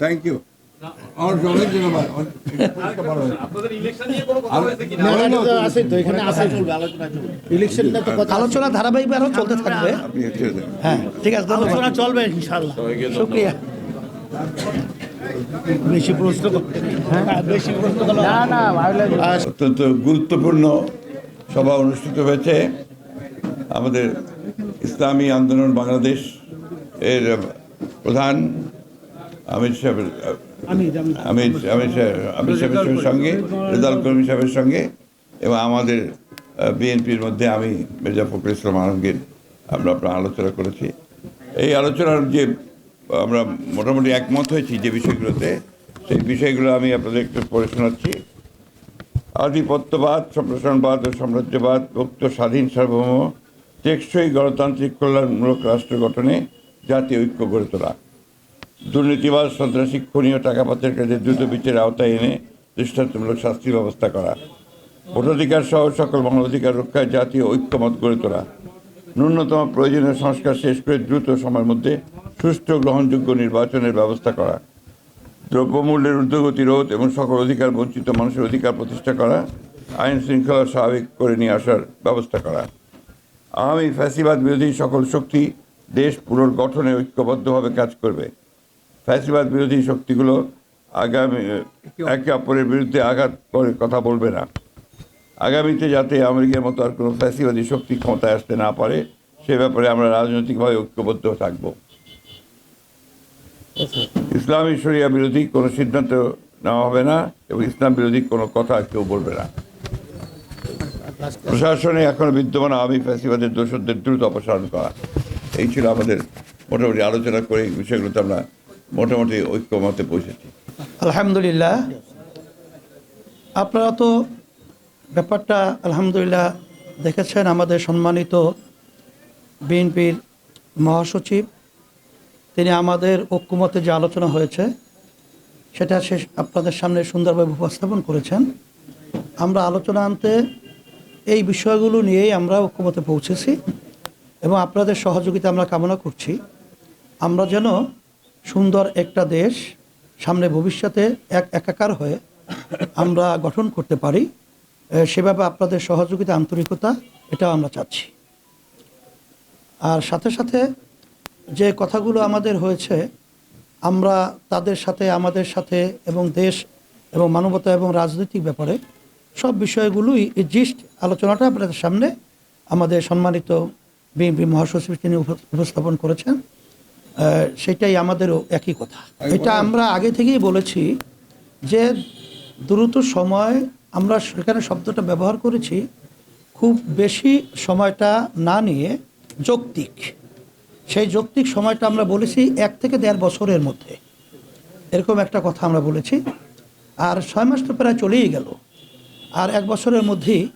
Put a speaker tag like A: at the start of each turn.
A: Thank you আমার অনেক ধন্যবাদ।
B: আলোচনা ধারাবাহিক আরও চলতে থাকবে। হ্যাঁ ঠিক আছে
C: আলোচনা চলবে ইনশাআল্লাহ।
B: শুক্রিয়া।
C: বেশি প্রশ্ন হ্যাঁ, বেশি প্রশ্ন না না
A: অত্যন্ত গুরুত্বপূর্ণ সভা অনুষ্ঠিত হয়েছে। আমাদের ইসলামী আন্দোলন বাংলাদেশ এর প্রধান আমির সাহেবের সাহেবের সঙ্গে রেজাল কর্মী সাহেবের সঙ্গে এবং আমাদের বিএনপির মধ্যে আমি মির্জা ফখরুল ইসলাম আলমগীর আমরা আপনার আলোচনা করেছি। এই আলোচনার যে আমরা মোটামুটি একমত হয়েছি যে বিষয়গুলোতে সেই বিষয়গুলো আমি আপনাদের একটু পড়ে শোনাচ্ছি। আধিপত্যবাদ সম্প্রসারণবাদ ও সাম্রাজ্যবাদ মুক্ত স্বাধীন সার্বভৌম টেকসই গণতান্ত্রিক কল্যাণমূলক রাষ্ট্র গঠনে জাতীয় ঐক্য গড়ে তোলা। দুর্নীতিবাদ সন্ত্রাসী খুনি ও টাকা পাচার কাজে দ্রুত বিচারের আওতায় এনে দৃষ্টান্তমূলক শাস্তির ব্যবস্থা করা। ভোটাধিকার সহ সকল মানবাধিকার রক্ষায় জাতীয় ঐক্যমত গড়ে তোলা। ন্যূনতম প্রয়োজনীয় সংস্কার শেষ করে দ্রুত সময়ের মধ্যে সুষ্ঠু গ্রহণযোগ্য নির্বাচনের ব্যবস্থা করা। দ্রব্যমূল্যের ঊর্ধ্বগতি রোধ এবং সকল অধিকার বঞ্চিত মানুষের অধিকার প্রতিষ্ঠা করা, আইন শৃঙ্খলা স্বাভাবিক করে নিয়ে আসার ব্যবস্থা করা। আগামী ফ্যাসিবাদ বিরোধী সকল শক্তি দেশ পুনর্গঠনে ঐক্যবদ্ধভাবে কাজ করবে। ফ্যাসিবাদ বিরোধী শক্তিগুলো আগামী একে অপরের বিরুদ্ধে আঘাত করে কথা বলবে না। আগামীতে যাতে আমেরিকার মতো আর কোনো ফ্যাসিবাদী শক্তি ক্ষমতায় আসতে না পারে সে ব্যাপারে আমরা রাজনৈতিকভাবে ঐক্যবদ্ধ থাকব। ইসলামী শরিয়া বিরোধী কোনো সিদ্ধান্ত নেওয়া হবে না এবং ইসলাম বিরোধী কোনো কথা কেউ বলবে না। প্রশাসনে এখন বিদ্যমান আওয়ামী ফ্যাসিবাদের দোষদের দ্রুত অপসারণ করা। এই ছিল আমাদের মোটামুটি আলোচনা করে এই বিষয়গুলোতে আমরা মোটামুটি ঐক্যমতে পৌঁছেছি
B: আলহামদুলিল্লাহ। আপনারা তো ব্যাপারটা আলহামদুলিল্লাহ দেখেছেন, আমাদের সম্মানিত বিএনপির মহাসচিব, তিনি আমাদের ঐক্যমতে যে আলোচনা হয়েছে, সেটা সে আপনাদের সামনে সুন্দরভাবে উপস্থাপন করেছেন। আমরা আলোচনা আনতে এই বিষয়গুলো নিয়েই আমরা ঐক্যমতে পৌঁছেছি এবং আপনাদের সহযোগিতা আমরা কামনা করছি। আমরা যেন সুন্দর একটা দেশ, সামনে ভবিষ্যতে এক একাকার হয়ে আমরা গঠন করতে পারি সেভাবে আপনাদের সহযোগিতা, আন্তরিকতা, এটাও আমরা চাচ্ছি। আর সাথে সাথে যে কথাগুলো আমাদের হয়েছে, আমরা তাদের সাথে, আমাদের সাথে এবং দেশ এবং মানবতা এবং রাজনৈতিক ব্যাপারে সব বিষয়গুলোই এই জিস্ট আলোচনাটা আপনাদের সামনে আমাদের সম্মানিত বিএনপি মহাসচিব তিনি উপ- উপস্থাপন করেছেন। সেটাই আমাদেরও একই কথা। এটা আমরা আগে থেকেই বলেছি যে দ্রুত সময় আমরা সেখানে শব্দটা ব্যবহার করেছি খুব বেশি সময়টা না নিয়ে যৌক্তিক। সেই যৌক্তিক সময়টা আমরা বলেছি এক থেকে দেড় বছরের মধ্যে। এরকম একটা কথা আমরা বলেছি। আর ছয় মাস তো প্রায় চলেই গেল। আর এক বছরের মধ্যেই